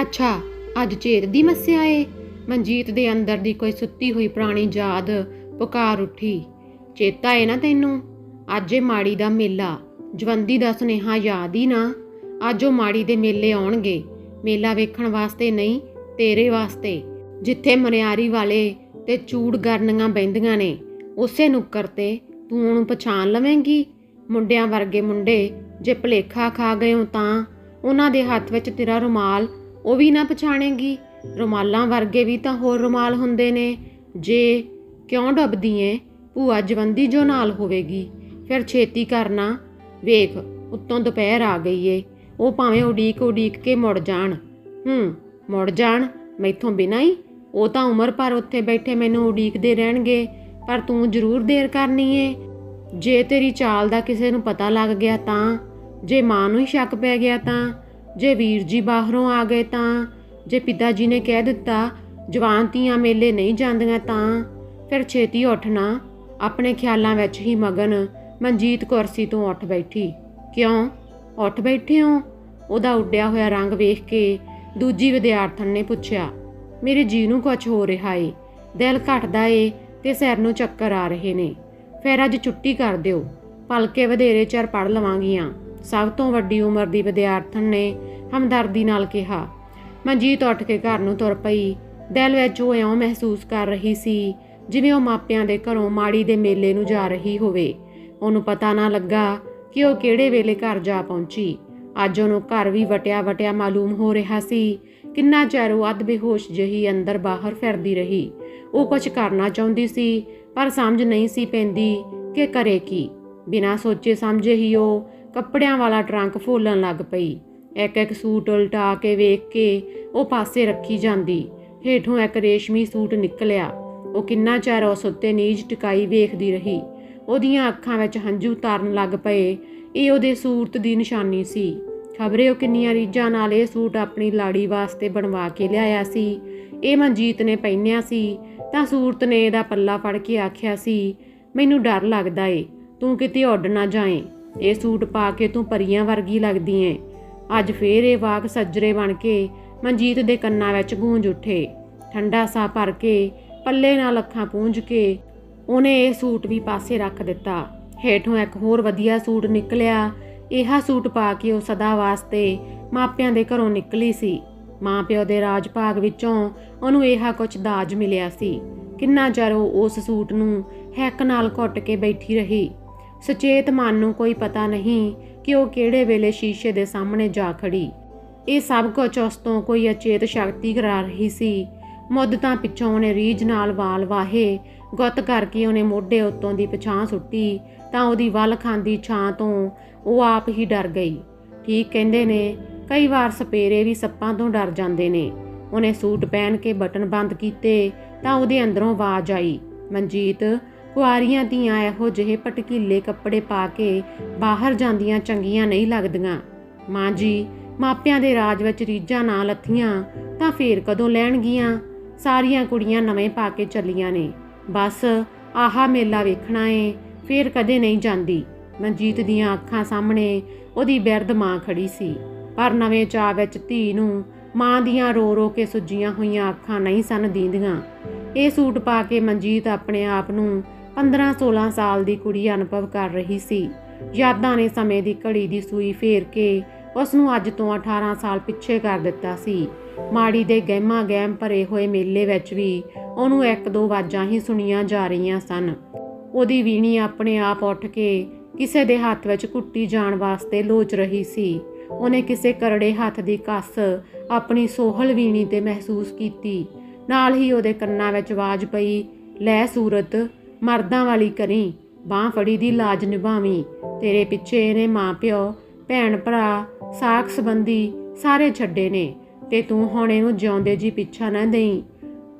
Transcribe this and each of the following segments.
ਅੱਛਾ ਅੱਜ ਚੇਤ ਦੀ ਮੱਸਿਆ ਏ। ਮਨਜੀਤ ਦੇ ਅੰਦਰ ਦੀ ਕੋਈ ਸੁੱਤੀ ਹੋਈ ਪੁਰਾਣੀ ਯਾਦ ਪੁਕਾਰ ਉੱਠੀ। ਚੇਤਾ ਏ ਨਾ ਤੈਨੂੰ? ਅੱਜ ਏ ਮਾੜੀ ਦਾ ਮੇਲਾ, ਜਵੰਦੀ ਦਾ ਸੁਨੇਹਾ ਯਾਦ ਹੀ ਨਾ। ਅੱਜ ਉਹ ਮਾੜੀ ਦੇ ਮੇਲੇ ਆਉਣਗੇ, ਮੇਲਾ ਵੇਖਣ ਵਾਸਤੇ ਨਹੀਂ, ਤੇਰੇ ਵਾਸਤੇ। ਜਿੱਥੇ ਮਰਿਆਰੀ ਵਾਲੇ ਤੇ ਚੂੜ ਗਰਨੀਆਂ ਬੈੰਦੀਆਂ ਨੇ, ਉਸੇ ਨੁੱਕਰ ਤੇ ਤੂੰ ਉਹਨੂੰ ਪਛਾਣ ਲਵੇਂਗੀ। ਮੁੰਡਿਆਂ ਵਰਗੇ ਮੁੰਡੇ ਜੇ ਭਲੇਖਾ ਖਾ ਗਏ ਹੋ ਤਾਂ ਉਹਨਾਂ ਦੇ ਹੱਥ ਵਿੱਚ ਤੇਰਾ ਰੁਮਾਲ ਉਹ ਵੀ ਨਾ ਪਛਾਣੇਗੀ। ਰੁਮਾਲਾਂ ਵਰਗੇ ਵੀ ਤਾਂ ਹੋਰ ਰੁਮਾਲ ਹੁੰਦੇ ਨੇ। ਜੇ ਕਿਉਂ ਡੁੱਬਦੀ ਏ ਭੂਆ ਜਵੰਦੀ ਜੋ ਨਾਲ ਹੋਵੇਗੀ। ਫਿਰ ਛੇਤੀ ਕਰਨਾ। ਵੇਖ, ਉੱਤੋਂ ਦੁਪਹਿਰ ਆ ਗਈ ਏ। ਉਹ ਭਾਵੇਂ ਉਡੀਕ ਉਡੀਕ ਕੇ ਮੁੜ ਜਾਣ। ਹੂੰ, ਮੁੜ ਜਾਣ। ਮੈਥੋਂ ਬਿਨਾਂ ਹੀ। ਉਹ ਤਾਂ ਉਮਰ ਭਰ ਉੱਥੇ ਬੈਠੇ ਮੈਨੂੰ ਉਡੀਕਦੇ ਰਹਿਣਗੇ। ਪਰ ਤੂੰ ਜ਼ਰੂਰ ਦੇਰ ਕਰਨੀ ਏ। ਜੇ ਤੇਰੀ ਚਾਲ ਦਾ ਕਿਸੇ ਨੂੰ ਪਤਾ ਲੱਗ ਗਿਆ ਤਾਂ, ਜੇ ਮਾਂ ਨੂੰ ਹੀ ਸ਼ੱਕ ਪੈ ਗਿਆ ਤਾਂ। ਜੇ ਵੀਰ ਜੀ ਬਾਹਰੋਂ ਆ ਗਏ ਤਾਂ, ਜੇ ਪਿਤਾ ਜੀ ਨੇ ਕਹਿ ਦਿੱਤਾ, ਜਵਾਨ ਧੀਆਂ ਮੇਲੇ ਨਹੀਂ ਜਾਂਦੀਆਂ ਤਾਂ, ਫਿਰ ਛੇਤੀ ਉੱਠਣਾ, ਆਪਣੇ ਖਿਆਲਾਂ ਵਿੱਚ ਹੀ ਮਗਨ, ਮਨਜੀਤ ਕੁਰਸੀ ਤੋਂ ਉੱਠ ਬੈਠੀ। ਕਿਉਂ? ਉੱਠ ਬੈਠੇ ਹੋ? ਉਹਦਾ ਉੱਡਿਆ ਹੋਇਆ ਰੰਗ ਵੇਖ ਕੇ ਦੂਜੀ ਵਿਦਿਆਰਥਣ ਨੇ ਪੁੱਛਿਆ, ਮੇਰੇ ਜੀ ਨੂੰ ਕੁਝ ਹੋ ਰਿਹਾ ਏ? ਦਿਲ ਘਟਦਾ ਏ ਤੇ ਸਿਰ ਨੂੰ ਚੱਕਰ ਆ ਰਹੇ ਨੇ। ਫਿਰ ਅੱਜ ਛੁੱਟੀ ਕਰ ਦਿਓ। ਭਲਕੇ ਵਧੇਰੇ ਚਿਰ ਪੜ ਲਵਾਂਗੀਆਂ। ਸਭ ਤੋਂ ਵੱਡੀ ਉਮਰ ਦੀ ਵਿਦਿਆਰਥਣ ਨੇ ਹਮਦਰਦੀ ਨਾਲ ਕਿਹਾ, ਮਨਜੀਤ ਉੱਠ ਕੇ ਘਰ ਨੂੰ ਤੁਰ ਪਈ। ਦਿਲ ਵਿੱਚ ਉਹ ਇਉਂ ਮਹਿਸੂਸ ਕਰ ਰਹੀ ਸੀ ਜਿਵੇਂ ਉਹ ਮਾਪਿਆਂ ਦੇ ਘਰੋਂ ਮਾੜੀ ਦੇ ਮੇਲੇ ਨੂੰ ਜਾ ਰਹੀ ਹੋਵੇ। ਉਹਨੂੰ ਪਤਾ ਨਾ ਲੱਗਾ ਕਿ ਉਹ ਕਿਹੜੇ ਵੇਲੇ ਘਰ ਜਾ ਪਹੁੰਚੀ। ਅੱਜ ਉਹਨੂੰ ਘਰ ਵੀ ਵਟਿਆ ਵਟਿਆ ਮਾਲੂਮ ਹੋ ਰਿਹਾ ਸੀ। ਕਿੰਨਾ ਚਿਰ ਉਹ ਅੱਧ ਬੇਹੋਸ਼ ਜਹੀ ਅੰਦਰ ਬਾਹਰ ਫਿਰਦੀ ਰਹੀ। ਉਹ ਕੁਝ ਕਰਨਾ ਚਾਹੁੰਦੀ ਸੀ, ਪਰ ਸਮਝ ਨਹੀਂ ਸੀ ਪੈਂਦੀ ਕਿ ਕਰੇ ਕੀ। ਬਿਨਾਂ ਸੋਚੇ ਸਮਝੇ ਹੀ ਉਹ ਕੱਪੜਿਆਂ ਵਾਲਾ ਟਰੰਕ ਫੋਲਣ ਲੱਗ ਪਈ। ਇੱਕ ਇੱਕ ਸੂਟ ਉਲਟਾ ਕੇ ਵੇਖ ਕੇ ਉਹ ਪਾਸੇ ਰੱਖੀ ਜਾਂਦੀ। ਹੇਠੋਂ ਇੱਕ ਰੇਸ਼ਮੀ ਸੂਟ ਨਿਕਲਿਆ। ਉਹ ਕਿੰਨਾ ਚਿਰ ਉਸ ਉੱਤੇ ਨੀਜ ਟਿਕਾਈ ਵੇਖਦੀ ਰਹੀ। ਉਹਦੀਆਂ ਅੱਖਾਂ ਵਿੱਚ ਹੰਝੂ ਤਾਰਨ ਲੱਗ ਪਏ। ਇਹ ਉਹਦੇ ਸੂਰਤ ਦੀ ਨਿਸ਼ਾਨੀ ਸੀ। ਖਬਰੇ ਉਹ ਕਿੰਨੀਆਂ ਰੀਝਾਂ ਨਾਲ ਇਹ ਸੂਟ ਆਪਣੀ ਲਾੜੀ ਵਾਸਤੇ ਬਣਵਾ ਕੇ ਲਿਆਇਆ ਸੀ। ਇਹ ਮਨਜੀਤ ਨੇ ਪਹਿਨਿਆ ਸੀ। ਤਾਂ ਸੂਰਤ ਨੇ ਇਹਦਾ ਪੱਲਾ ਫੜ ਕੇ ਆਖਿਆ ਸੀ, ਮੈਨੂੰ ਡਰ ਲੱਗਦਾ ਏ। ਤੂੰ ਕਿਤੇ ਉੱਡ ਨਾ ਜਾਏ। ਇਹ ਸੂਟ ਪਾ ਕੇ ਤੂੰ ਪਰੀਆਂ ਵਰਗੀ ਲੱਗਦੀ ਏ। ਅੱਜ ਫੇਰ ਇਹ ਵਾਕ ਸੱਜਰੇ ਬਣ ਕੇ ਮਨਜੀਤ ਦੇ ਕੰਨਾਂ ਵਿੱਚ ਗੂੰਜ ਉੱਠੇ। ਠੰਡਾ ਸਾਹ ਭਰ ਕੇ ਪੱਲੇ ਨਾਲ ਅੱਖਾਂ ਪੂੰਝ ਕੇ ਉਹਨੇ ਇਹ ਸੂਟ ਵੀ ਪਾਸੇ ਰੱਖ ਦਿੱਤਾ। ਹੇਠੋਂ ਇੱਕ ਹੋਰ ਵਧੀਆ ਸੂਟ ਨਿਕਲਿਆ। ਇਹ ਸੂਟ ਪਾ ਕੇ ਉਹ ਸਦਾ ਵਾਸਤੇ ਮਾਪਿਆਂ ਦੇ ਘਰੋਂ ਨਿਕਲੀ ਸੀ। ਮਾਪਿਓ ਦੇ ਰਾਜ ਭਾਗ ਵਿੱਚੋਂ ਉਹਨੂੰ ਇਹ ਕੁਝ ਦਾਜ ਮਿਲਿਆ ਸੀ। ਕਿੰਨਾ ਚਿਰ ਉਹ ਉਸ ਸੂਟ ਨੂੰ ਹੈਕ ਨਾਲ ਘੁੱਟ ਕੇ ਬੈਠੀ ਰਹੀ। ਸੁਚੇਤ ਮਨ ਨੂੰ ਕੋਈ ਪਤਾ ਨਹੀਂ ਕਿ ਉਹ ਕਿਹੜੇ ਵੇਲੇ ਸ਼ੀਸ਼ੇ ਦੇ ਸਾਹਮਣੇ ਜਾ ਖੜੀ। ਇਹ ਸਭ ਕੁਝ ਉਸ ਤੋਂ ਕੋਈ ਅਚੇਤ ਸ਼ਕਤੀ ਕਰਾ ਰਹੀ ਸੀ। ਮੁੱਦਤਾਂ ਪਿੱਛੋਂ ਉਹਨੇ ਰੀਝ ਨਾਲ ਵਾਲ ਵਾਹੇ, ਗੁੱਤ ਕਰਕੇ ਉਹਨੇ ਮੋਢੇ ਉੱਤੋਂ ਦੀ ਪਛਾਂ ਸੁੱਟੀ, ਤਾਂ ਉਹਦੀ ਵੱਲ ਖਾਂਦੀ ਛਾਂ ਤੋਂ ਉਹ ਆਪ ਹੀ ਡਰ ਗਈ। ਠੀਕ ਕਹਿੰਦੇ ਨੇ, ਕਈ ਵਾਰ ਸਪੇਰੇ ਵੀ ਸੱਪਾਂ ਤੋਂ ਡਰ ਜਾਂਦੇ ਨੇ। ਉਹਨੇ ਸੂਟ ਪਹਿਨ ਕੇ ਬਟਨ ਬੰਦ ਕੀਤੇ, ਤਾਂ ਉਹਦੇ ਅੰਦਰੋਂ ਆਵਾਜ਼ ਆਈ, ਮਨਜੀਤ ਕੁਆਰੀਆਂ ਧੀਆਂ ਇਹੋ ਜਿਹੇ ਪਟਕੀਲੇ ਕੱਪੜੇ ਪਾ ਕੇ ਬਾਹਰ ਜਾਂਦੀਆਂ ਚੰਗੀਆਂ ਨਹੀਂ ਲੱਗਦੀਆਂ। ਮਾਂ ਜੀ, ਮਾਪਿਆਂ ਦੇ ਰਾਜ ਵਿੱਚ ਰੀਝਾਂ ਨਾ ਲੱਥੀਆਂ ਤਾਂ ਫੇਰ ਕਦੋਂ ਲੈਣਗੀਆਂ? ਸਾਰੀਆਂ ਕੁੜੀਆਂ ਨਵੇਂ ਪਾ ਕੇ ਚੱਲੀਆਂ ਨੇ। ਬਸ ਆਹਾ ਮੇਲਾ ਵੇਖਣਾ ਏ, ਫੇਰ ਕਦੇ ਨਹੀਂ ਜਾਂਦੀ। ਮਨਜੀਤ ਦੀਆਂ ਅੱਖਾਂ ਸਾਹਮਣੇ ਉਹਦੀ ਬਿਰਧ ਮਾਂ ਖੜੀ ਸੀ। ਪਰ ਨਵੇਂ ਚਾਅ ਵਿੱਚ ਧੀ ਨੂੰ ਮਾਂ ਦੀਆਂ ਰੋ ਰੋ ਕੇ ਸੁੱਜੀਆਂ ਹੋਈਆਂ ਅੱਖਾਂ ਨਹੀਂ ਸਨ ਦੀਂਦੀਆਂ। ਇਹ ਸੂਟ ਪਾ ਕੇ ਮਨਜੀਤ ਆਪਣੇ ਆਪ ਨੂੰ 15-16 ਸਾਲ ਦੀ ਕੁੜੀ ਅਨੁਭਵ ਕਰ ਰਹੀ ਸੀ। ਯਾਦਾਂ ਨੇ ਸਮੇਂ ਦੀ ਘੜੀ ਦੀ ਸੂਈ ਫੇਰ ਕੇ ਉਸ ਨੂੰ ਅੱਜ ਤੋਂ 18 ਸਾਲ ਪਿੱਛੇ ਕਰ ਦਿੱਤਾ ਸੀ। ਮਾੜੀ ਦੇ ਗਹਿਮਾ ਗਹਿਮ ਭਰੇ ਹੋਏ ਮੇਲੇ ਵਿੱਚ ਵੀ ਉਹਨੂੰ ਇੱਕ ਦੋ ਆਵਾਜ਼ਾਂ ਹੀ ਸੁਣੀਆਂ ਜਾ ਰਹੀਆਂ ਸਨ। ਉਹਦੀ ਵੀਣੀ ਆਪਣੇ ਆਪ ਉੱਠ ਕੇ ਕਿਸੇ ਦੇ ਹੱਥ ਵਿੱਚ ਕੁੱਟੀ ਜਾਣ ਵਾਸਤੇ ਲੋਚ ਰਹੀ ਸੀ। ਉਹਨੇ ਕਿਸੇ ਕਰੜੇ ਹੱਥ ਦੀ ਕੱਸ ਆਪਣੀ ਸੋਹਲ ਵੀਣੀ ਤੇ ਮਹਿਸੂਸ ਕੀਤੀ। ਨਾਲ ਹੀ ਉਹਦੇ ਕੰਨਾਂ ਵਿੱਚ ਆਵਾਜ਼ ਪਈ, ਲੈ ਸੂਰਤ ਮਰਦਾਂ ਵਾਲੀ ਕਰੀ, ਬਾਹ ਫੜੀ ਦੀ ਲਾਜ ਨਿਭਾਵੀਂ। ਤੇਰੇ ਪਿੱਛੇ ਇਹਨੇ ਮਾਂ ਪਿਓ, ਭੈਣ ਭਰਾ, ਸਾਖ ਸੰਬੰਧੀ ਸਾਰੇ ਛੱਡੇ ਨੇ, ਤੇ ਤੂੰ ਹੁਣ ਇਹਨੂੰ ਜਿਉਂਦੇ ਜੀ ਪਿੱਛਾ ਨਾ ਦੇਈ।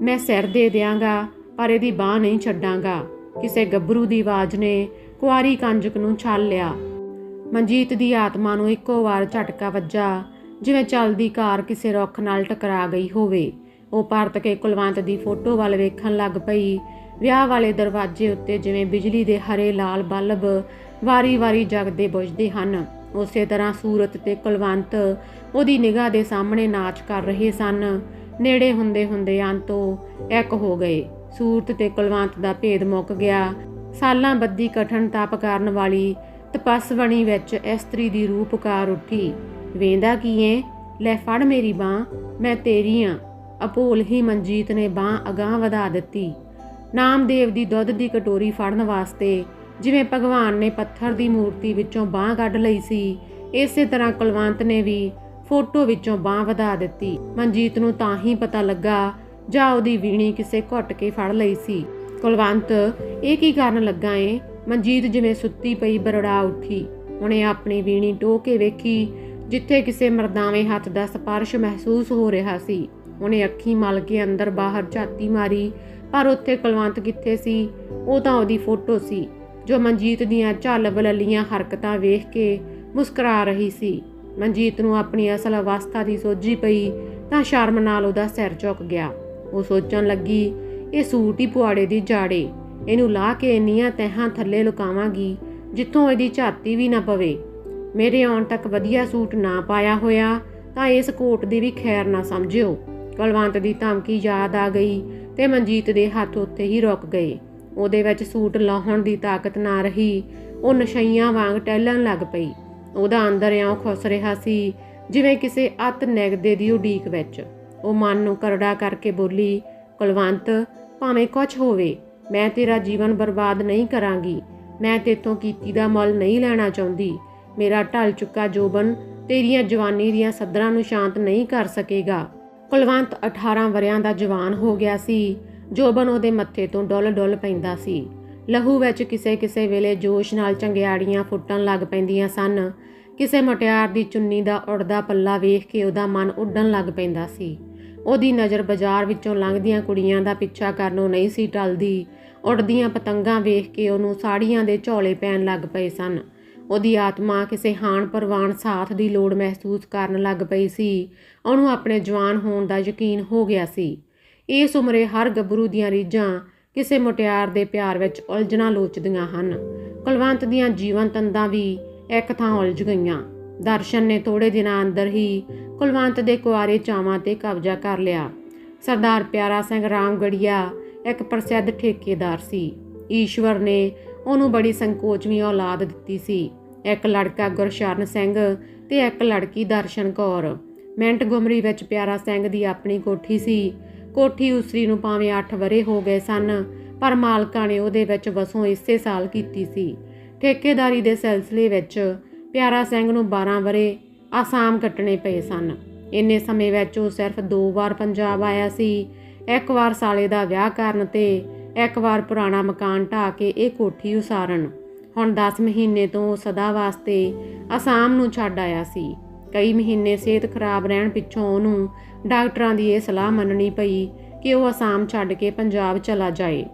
ਮੈਂ ਸਿਰ ਦੇ ਦਿਆਂਗਾ, ਪਰ ਇਹਦੀ ਬਾਹ ਨਹੀਂ ਛੱਡਾਂਗਾ। ਕਿਸੇ ਗੱਭਰੂ ਦੀ ਆਵਾਜ਼ ਨੇ ਕੁਆਰੀ ਕੰਜਕ ਨੂੰ ਛਾਲ ਲਿਆ। ਮਨਜੀਤ ਦੀ ਆਤਮਾ ਨੂੰ ਇੱਕੋ ਵਾਰ ਝਟਕਾ ਵੱਜਾ, ਜਿਵੇਂ ਚੱਲਦੀ ਕਾਰ ਕਿਸੇ ਰੁੱਖ ਨਾਲ ਟਕਰਾ ਗਈ ਹੋਵੇ। ਉਹ ਪਰਤ ਕੇ ਕੁਲਵੰਤ ਦੀ ਫੋਟੋ ਵੱਲ ਵੇਖਣ ਲੱਗ ਪਈ ਵਿਆਹ ਵਾਲੇ ਦਰਵਾਜ਼ੇ ਉੱਤੇ ਜਿਵੇਂ ਬਿਜਲੀ ਦੇ ਹਰੇ ਲਾਲ ਬਲਬ ਵਾਰੀ-ਵਾਰੀ ਜਗਦੇ ਬੁਝਦੇ ਹਨ। ਉਸੇ ਤਰ੍ਹਾਂ ਸੂਰਤ ਤੇ ਕੁਲਵੰਤ ਉਹਦੀ ਨਿਗਾਹ ਦੇ ਸਾਹਮਣੇ ਨਾਚ ਕਰ ਰਹੇ ਸਨ। ਨੇੜੇ ਹੁੰਦੇ ਹੁੰਦੇ ਅੰਤੋਂ ਇੱਕ ਹੋ ਗਏ। ਸੂਰਤ ਤੇ ਕੁਲਵੰਤ ਦਾ ਭੇਦ ਮੁੱਕ ਗਿਆ। ਸਾਲਾਂ ਬੱਦੀ ਕਠਨ ਤਪ ਕਰਨ ਵਾਲੀ ਤਪਸਵਣੀ ਵਿੱਚ ਇਸਤਰੀ ਦੀ ਰੂਪਕਾਰ ਉੱਠੀ। ਵੇਂਦਾ ਕੀ ਏ? ਲੈ ਫੜ ਮੇਰੀ ਬਾਹ, ਮੈਂ ਤੇਰੀ ਆਂ। ਅਪੋਲ ਹੀ ਮਨਜੀਤ ਨੇ ਬਾਹ ਅਗਾਹ ਵਧਾ ਦਿੱਤੀ। ਨਾਮਦੇਵ ਦੀ ਦੁੱਧ ਦੀ ਕਟੋਰੀ ਫੜਨ ਵਾਸਤੇ, ਜਿਵੇਂ ਭਗਵਾਨ ਨੇ ਪੱਥਰ ਦੀ ਮੂਰਤੀ ਵਿੱਚੋਂ ਬਾਹ ਕੱਢ ਲਈ ਸੀ, ਇਸੇ ਤਰ੍ਹਾਂ ਕੁਲਵੰਤ ਨੇ ਵੀ ਫੋਟੋ ਵਿੱਚੋਂ ਬਾਹ ਵਧਾ ਦਿੱਤੀ। ਮਨਜੀਤ ਨੂੰ ਤਾਂ ਹੀ ਪਤਾ ਲੱਗਾ, ਜਾਂ ਉਹਦੀ ਵੀਣੀ ਕਿਸੇ ਘੁੱਟ ਕੇ ਫੜ ਲਈ ਸੀ। ਕੁਲਵੰਤ, ਇਹ ਕੀ ਕਰਨ ਲੱਗਾ ਏ? ਮਨਜੀਤ ਜਿਵੇਂ ਸੁੱਤੀ ਪਈ ਬਰੜਾ ਉੱਠੀ। ਉਹਨੇ ਆਪਣੀ ਵੀਣੀ ਟੋਹ ਕੇ ਵੇਖੀ, ਜਿੱਥੇ ਕਿਸੇ ਮਰਦਾਵੇਂ ਹੱਥ ਦਾ ਸਪਰਸ਼ ਮਹਿਸੂਸ ਹੋ ਰਿਹਾ ਸੀ। ਉਹਨੇ ਅੱਖੀ ਮਲ ਕੇ ਅੰਦਰ ਬਾਹਰ ਝਾਤੀ ਮਾਰੀ ਪਰ ਉੱਥੇ ਕੁਲਵੰਤ ਕਿੱਥੇ ਸੀ? ਉਹ ਤਾਂ ਉਹਦੀ ਫੋਟੋ ਸੀ, ਜੋ ਮਨਜੀਤ ਦੀਆਂ ਝੱਲ ਬਲਲੀਆਂ ਹਰਕਤਾਂ ਵੇਖ ਕੇ ਮੁਸਕਰਾ ਰਹੀ ਸੀ। ਮਨਜੀਤ ਨੂੰ ਆਪਣੀ ਅਸਲ ਅਵਸਥਾ ਦੀ ਸੋਝੀ ਪਈ ਤਾਂ ਸ਼ਰਮ ਨਾਲ ਉਹਦਾ ਸਿਰ ਝੁਕ ਗਿਆ। ਉਹ ਸੋਚਣ ਲੱਗੀ, ਇਹ ਸੂਟ ਹੀ ਪੁਆੜੇ ਦੀ ਜਾੜੇ, ਇਹਨੂੰ ਲਾ ਕੇ ਇੰਨੀਆਂ ਤਹਾਂ ਥੱਲੇ ਲੁਕਾਵਾਂਗੀ ਜਿੱਥੋਂ ਇਹਦੀ ਝਾਤੀ ਵੀ ਨਾ ਪਵੇ। ਮੇਰੇ ਆਉਣ ਤੱਕ ਵਧੀਆ ਸੂਟ ਨਾ ਪਾਇਆ ਹੋਇਆ ਤਾਂ ਇਸ ਕੋਟ ਦੀ ਵੀ ਖੈਰ ਨਾ ਸਮਝਿਓ। ਕੁਲਵੰਤ ਦੀ ਧਮਕੀ ਯਾਦ ਆ ਗਈ ਤੇ ਮਨਜੀਤ ਦੇ ਹੱਥ ਉੱਤੇ ਹੀ ਰੁਕ ਗਏ। ਉਹਦੇ ਵਿੱਚ ਸੂਟ ਲਾਹਣ ਦੀ ਤਾਕਤ ਨਾ ਰਹੀ। ਉਹ ਨਸ਼ਈਆਂ ਵਾਂਗ ਟਹਿਲਣ ਲੱਗ ਪਈ। ਉਹਦਾ ਅੰਦਰ ਇਉਂ ਖੁੱਸ ਰਿਹਾ ਸੀ, ਜਿਵੇਂ ਕਿਸੇ ਅਤ ਨੈਗਦੇ ਦੀ ਉਡੀਕ ਵਿੱਚ। ਉਹ ਮਨ ਨੂੰ ਕਰੜਾ ਕਰਕੇ ਬੋਲੀ, ਕੁਲਵੰਤ, ਭਾਵੇਂ ਕੁਝ ਹੋਵੇ, ਮੈਂ ਤੇਰਾ ਜੀਵਨ ਬਰਬਾਦ ਨਹੀਂ ਕਰਾਂਗੀ। ਮੈਂ ਤੇਤੋਂ ਕੀਤੀ ਦਾ ਮੁੱਲ ਨਹੀਂ ਲੈਣਾ ਚਾਹੁੰਦੀ। ਮੇਰਾ ਢਲ ਚੁੱਕਾ ਜੋਬਨ ਤੇਰੀਆਂ ਜਵਾਨੀ ਦੀਆਂ ਸੱਦਰਾਂ ਨੂੰ ਸ਼ਾਂਤ ਨਹੀਂ ਕਰ ਸਕੇਗਾ। ਕੁਲਵੰਤ 18 ਵਰਿਆਂ ਦਾ ਜਵਾਨ ਹੋ ਗਿਆ ਸੀ ਜੋਬਨ ਉਹਦੇ ਮੱਥੇ ਤੋਂ ਡੁੱਲ ਡੁੱਲ ਪੈਂਦਾ ਸੀ। ਲਹੂ ਵਿੱਚ ਕਿਸੇ ਕਿਸੇ ਵੇਲੇ ਜੋਸ਼ ਨਾਲ ਚੰਗਿਆੜੀਆਂ ਫੁੱਟਣ ਲੱਗ ਪੈਂਦੀਆਂ ਸਨ। ਕਿਸੇ ਮਟਿਆਰ ਦੀ ਚੁੰਨੀ ਦਾ ਉੜਦਾ ਪੱਲਾ ਵੇਖ ਕੇ ਉਹਦਾ ਮਨ ਉੱਡਣ ਲੱਗ ਪੈਂਦਾ ਸੀ। ਉਹਦੀ ਨਜ਼ਰ ਬਾਜ਼ਾਰ ਵਿੱਚੋਂ ਲੰਘਦੀਆਂ ਕੁੜੀਆਂ ਦਾ ਪਿੱਛਾ ਕਰਨੋਂ ਨਹੀਂ ਸੀ ਟਲਦੀ। ਉੱਡਦੀਆਂ ਪਤੰਗਾਂ ਵੇਖ ਕੇ ਉਹਨੂੰ ਸਾੜੀਆਂ ਦੇ ਝੋਲੇ ਪੈਣ ਲੱਗ ਪਏ ਸਨ। ਉਹਦੀ ਆਤਮਾ ਕਿਸੇ ਹਾਨ ਪਰਵਾਨ ਸਾਥ ਦੀ ਲੋੜ ਮਹਿਸੂਸ ਕਰਨ ਲੱਗ ਪਈ ਸੀ। ਉਹਨੂੰ ਆਪਣੇ ਜਵਾਨ ਹੋਣ ਦਾ ਯਕੀਨ ਹੋ ਗਿਆ ਸੀ। ਇਸ ਉਮਰੇ ਹਰ ਗੱਭਰੂ ਦੀਆਂ ਰੀਝਾਂ ਕਿਸੇ ਮੁਟਿਆਰ ਦੇ ਪਿਆਰ ਵਿੱਚ ਉਲਝਣਾ ਲੋਚਦੀਆਂ ਹਨ। ਕੁਲਵੰਤ ਦੀਆਂ ਜੀਵਨ ਤੰਦਾਂ ਵੀ ਇੱਕ ਥਾਂ ਉਲਝ ਗਈਆਂ। ਦਰਸ਼ਨ ਨੇ ਥੋੜੇ ਦਿਨਾਂ ਅੰਦਰ ਹੀ ਕੁਲਵੰਤ ਦੇ ਕੁਆਰੇ ਚਾਵਾਂ ਤੇ ਕਬਜ਼ਾ ਕਰ ਲਿਆ। ਸਰਦਾਰ ਪਿਆਰਾ ਸਿੰਘ ਰਾਮਗੜੀਆ ਇੱਕ ਪ੍ਰਸਿੱਧ ਠੇਕੇਦਾਰ ਸੀ। ਈਸ਼ਵਰ ਨੇ ਉਹਨੂੰ ਬੜੀ ਸੰਕੋਚਵੀਂ ਔਲਾਦ ਦਿੱਤੀ ਸੀ। ਇੱਕ ਲੜਕਾ ਗੁਰਸ਼ਰਨ ਸਿੰਘ ਤੇ ਇੱਕ ਲੜਕੀ ਦਰਸ਼ਨ ਕੌਰ। ਮਿੰਟ ਗੁਮਰੀ ਵਿੱਚ ਪਿਆਰਾ ਸਿੰਘ ਦੀ ਆਪਣੀ ਕੋਠੀ ਸੀ। ਕੋਠੀ ਉਸਰੀ ਨੂੰ ਭਾਵੇਂ 8 ਵਰੇ ਹੋ ਗਏ ਸਨ, ਪਰ ਮਾਲਕਾਂ ਨੇ ਉਹਦੇ ਵਿੱਚ ਵਸੋਂ ਇਸੇ ਸਾਲ ਕੀਤੀ ਸੀ। ਠੇਕੇਦਾਰੀ ਦੇ ਸਿਲਸਿਲੇ ਵਿੱਚ ਪਿਆਰਾ ਸਿੰਘ ਨੂੰ 12 ਵਰੇ ਆਸਾਮ ਕੱਟਣੇ ਪਏ ਸਨ। ਇੰਨੇ ਸਮੇਂ ਵਿੱਚ ਉਹ ਸਿਰਫ ਦੋ ਵਾਰ ਪੰਜਾਬ ਆਇਆ ਸੀ। ਇੱਕ ਵਾਰ ਸਾਲੇ ਦਾ ਵਿਆਹ ਕਰਨ ਤੇ ਇੱਕ ਵਾਰ ਪੁਰਾਣਾ ਮਕਾਨ ਢਾ ਕੇ ਇਹ ਕੋਠੀ ਉਸਾਰਨ। ਹੁਣ 10 ਮਹੀਨੇ ਤੋਂ ਉਹ ਸਦਾ ਵਾਸਤੇ ਆਸਾਮ ਨੂੰ ਛੱਡ ਆਇਆ ਸੀ। ਕਈ ਮਹੀਨੇ ਸਿਹਤ ਖਰਾਬ ਰਹਿਣ ਪਿੱਛੋਂ ਉਹਨੂੰ ਡਾਕਟਰਾਂ ਦੀ ਇਹ ਸਲਾਹ ਮੰਨਣੀ ਪਈ ਕਿ ਉਹ ਆਸਾਮ ਛੱਡ ਕੇ ਪੰਜਾਬ ਚਲਾ ਜਾਏ।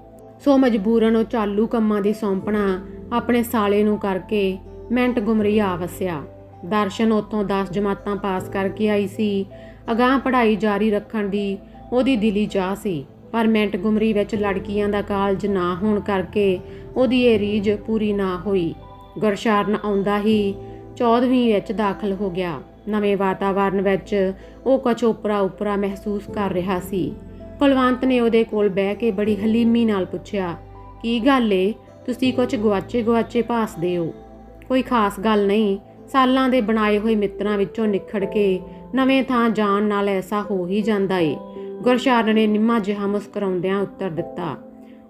ਸੋ ਮਜਬੂਰਨ ਉਹ ਚਾਲੂ ਕੰਮਾਂ ਦੀ ਸੌਂਪਣਾ ਆਪਣੇ ਸਾਲੇ ਨੂੰ ਕਰਕੇ ਮਿੰਟ ਗੁਮਰੀ ਆ ਵਸਿਆ। ਦਰਸ਼ਨ ਉਤੋਂ 10 ਜਮਾਤਾਂ ਪਾਸ ਕਰਕੇ ਆਈ ਸੀ। ਅਗਾਹ ਪੜ੍ਹਾਈ ਜਾਰੀ ਰੱਖਣ ਦੀ ਉਹਦੀ ਦਿਲੀ ਚਾਹ ਸੀ। ਪਰ ਮਿੰਟ ਗੁਮਰੀ ਵਿੱਚ ਲੜਕੀਆਂ ਦਾ ਕਾਲਜ ਨਾ ਹੋਣ ਕਰਕੇ ਉਹਦੀ ਇਹ ਰੀਝ ਪੂਰੀ ਨਾ ਹੋਈ। ਗੁਰਸ਼ਰਨ ਆਉਂਦਾ ਹੀ 14ਵੀਂ ਵਿੱਚ ਦਾਖਲ ਹੋ ਗਿਆ। ਨਵੇਂ ਵਾਤਾਵਰਣ ਵਿੱਚ ਉਹ ਕੁਝ ਉਪਰਾ ਉਪਰਾ ਮਹਿਸੂਸ ਕਰ ਰਿਹਾ ਸੀ। ਕੁਲਵੰਤ ਨੇ ਉਹਦੇ ਕੋਲ ਬਹਿ ਕੇ ਬੜੀ ਹਲੀਮੀ ਨਾਲ ਪੁੱਛਿਆ, ਕੀ ਗੱਲ ਏ? ਤੁਸੀਂ ਕੁਝ ਗਵਾਚੇ ਗਵਾਚੇ ਭਾਸਦੇ ਹੋ। ਕੋਈ ਖਾਸ ਗੱਲ ਨਹੀਂ, ਸਾਲਾਂ ਦੇ ਬਣਾਏ ਹੋਏ ਮਿੱਤਰਾਂ ਵਿੱਚੋਂ ਨਿਖੜ ਕੇ ਨਵੇਂ ਥਾਂ ਜਾਣ ਨਾਲ ਐਸਾ ਹੋ ਹੀ ਜਾਂਦਾ ਏ। ਗੁਰਸ਼ਰਨ ਨੇ ਨਿੰਮਾ ਜਿਹਾ ਮੁਸਕਰਾਉਂਦਿਆਂ ਉੱਤਰ ਦਿੱਤਾ,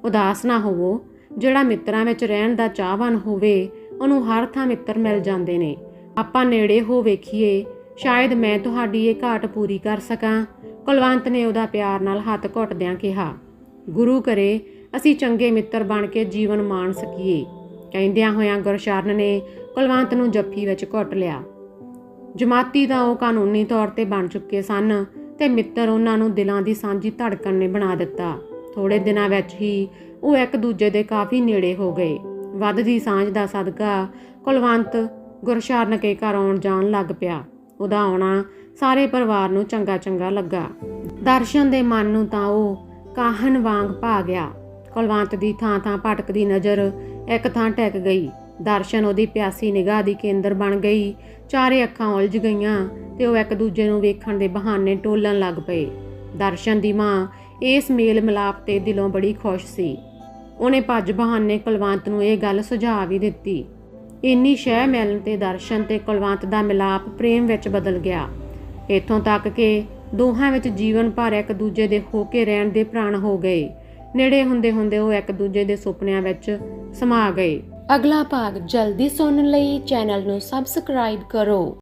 ਉਦਾਸ ਨਾ ਹੋਵੋ, ਜਿਹੜਾ ਮਿੱਤਰਾਂ ਵਿੱਚ ਰਹਿਣ ਦਾ ਚਾਹਵਾਨ ਹੋਵੇ, ਉਹਨੂੰ ਹਰ ਥਾਂ ਮਿੱਤਰ ਮਿਲ ਜਾਂਦੇ ਨੇ। ਆਪਾਂ ਨੇੜੇ ਹੋ ਵੇਖੀਏ, ਸ਼ਾਇਦ ਮੈਂ ਤੁਹਾਡੀ ਇਹ ਘਾਟ ਪੂਰੀ ਕਰ ਸਕਾਂ। ਕੁਲਵੰਤ ਨੇ ਉਹਦਾ ਪਿਆਰ ਨਾਲ ਹੱਥ ਘੁੱਟਦਿਆਂ ਕਿਹਾ, ਗੁਰੂ ਕਰੇ ਅਸੀਂ ਚੰਗੇ ਮਿੱਤਰ ਬਣ ਕੇ ਜੀਵਨ ਮਾਣ ਸਕੀਏ। ਕਹਿੰਦਿਆਂ ਹੋਇਆਂ ਗੁਰਸ਼ਰਨ ਨੇ ਕੁਲਵੰਤ ਨੂੰ ਜੱਫੀ ਵਿੱਚ ਘੁੱਟ ਲਿਆ। ਜਮਾਤੀ ਤਾਂ ਉਹ ਕਾਨੂੰਨੀ ਤੌਰ ਤੇ ਬਣ ਚੁੱਕੇ ਸਨ ਤੇ ਮਿੱਤਰ ਉਹਨਾਂ ਨੂੰ ਦਿਲਾਂ ਦੀ ਸਾਂਝੀ ਧੜਕਣ ਨੇ ਬਣਾ ਦਿੱਤਾ। ਥੋੜੇ ਦਿਨਾਂ ਵਿੱਚ ਹੀ ਉਹ ਇੱਕ ਦੂਜੇ ਦੇ ਕਾਫੀ ਨੇੜੇ ਹੋ ਗਏ। ਵੱਧਦੀ ਸਾਂਝ ਦਾ ਸਦਕਾ ਕੁਲਵੰਤ ਗੁਰਸ਼ਰਨ ਕੇ ਘਰ ਆਉਣ ਜਾਣ ਲੱਗ ਪਿਆ। ਉਹਦਾ ਆਉਣਾ ਸਾਰੇ ਪਰਿਵਾਰ ਨੂੰ ਚੰਗਾ ਚੰਗਾ ਲੱਗਾ। ਦਰਸ਼ਨ ਦੇ ਮਨ ਨੂੰ ਤਾਂ ਉਹ ਕਾਹਨ ਵਾਂਗ ਭਾ ਗਿਆ। ਕੁਲਵੰਤ ਦੀ ਥਾਂ ਥਾਂ ਭਟਕਦੀ ਨਜ਼ਰ ਇੱਕ ਥਾਂ ਟਿਕ ਗਈ। ਦਰਸ਼ਨ ਉਹਦੀ ਪਿਆਸੀ ਨਿਗਾਹ ਦੀ ਕੇਂਦਰ ਬਣ ਗਈ। ਚਾਰੇ ਅੱਖਾਂ ਉਲਝ ਗਈਆਂ ਤੇ ਉਹ ਇੱਕ ਦੂਜੇ ਨੂੰ ਵੇਖਣ ਦੇ ਬਹਾਨੇ ਟੋਲਣ ਲੱਗ ਪਏ। ਦਰਸ਼ਨ ਦੀ ਮਾਂ ਇਸ ਮੇਲ ਮਿਲਾਪ ਤੇ ਦਿਲੋਂ ਬੜੀ ਖੁਸ਼ ਸੀ। ਉਹਨੇ ਭੱਜ ਬਹਾਨੇ ਕੁਲਵੰਤ ਨੂੰ ਇਹ ਗੱਲ ਸੁਝਾਅ ਵੀ ਦਿੱਤੀ। ਇੰਨੀ ਸ਼ਹਿ ਮਿਲਣ ਤੇ ਦਰਸ਼ਨ ਤੇ ਕੁਲਵੰਤ ਦਾ ਮਿਲਾਪ ਪ੍ਰੇਮ ਵਿੱਚ ਬਦਲ ਗਿਆ। ਇੱਥੋਂ ਤੱਕ ਕਿ ਦੋਹਾਂ ਵਿੱਚ ਜੀਵਨ ਭਰ ਇੱਕ ਦੂਜੇ ਦੇ ਹੋ ਕੇ ਰਹਿਣ ਦੇ ਪ੍ਰਾਣ ਹੋ ਗਏ। ਨੇੜੇ ਹੁੰਦੇ ਹੁੰਦੇ ਉਹ ਇੱਕ ਦੂਜੇ ਦੇ ਸੁਪਨਿਆਂ ਵਿੱਚ ਸਮਾ ਗਏ। ਅਗਲਾ ਭਾਗ ਜਲਦੀ ਸੁਣਨ ਲਈ ਚੈਨਲ ਨੂੰ ਸਬਸਕ੍ਰਾਈਬ ਕਰੋ।